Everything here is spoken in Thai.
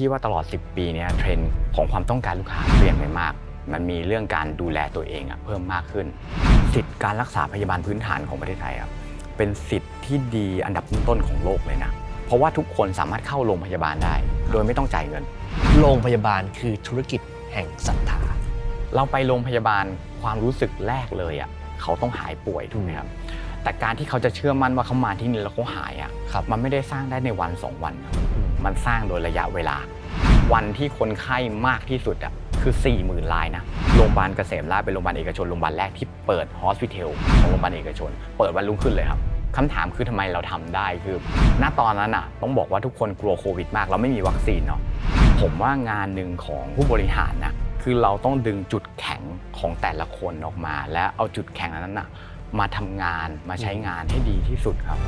พี่ว่าตลอด 10 ปีเนี้ยเทรนด์ของความต้องการลูกค้าเปลี่ยนไปมาก มันมีเรื่องการดูแลตัวเองอะเพิ่มมากขึ้น สิทธิ์การรักษาพยาบาลพื้นฐานของประเทศไทยอะเป็นสิทธิ์ที่ดีอันดับต้นๆของโลกเลยนะ เพราะว่าทุกคนสามารถเข้าโรงพยาบาลได้ โดยไม่ต้องจ่ายเงิน โรงพยาบาลคือธุรกิจแห่งศรัทธา เราไปโรงพยาบาลความรู้สึกแรกเลยอะเขาต้องหายป่วยถูกไหมครับแต่การที่เขาจะเชื่อมั่นว่าเขามาที่นี่แล้วเขาหายอะครับมันไม่ได้สร้างได้ในวันสองวันครับ มันสร้างโดยระยะเวลา วันที่คนไข้มากที่สุดอะคือ4 0,000รายนะโรงพยาบาลเกษมราชเป็นโรงพยาบาลเอกชนโรงพยาบาลแรกที่เปิดฮอสพิทอลของโรงพยาบาลเอกชน เปิดวันรุ่งขึ้นเลยครับคำถามคือทำไมเราทำได้คือ ณตอนนั้นอะต้องบอกว่าทุกคนกลัวโควิดมาก เราไม่มีวัคซีนเนาะผมว่างานหนึ่งของผู้บริหารนะคือเราต้องดึงจุดแข็งของแต่ละคนออกมา และเอาจุดแข็งนนั้นนะมาทำงานมาใช้งานให้ดีที่สุดครับ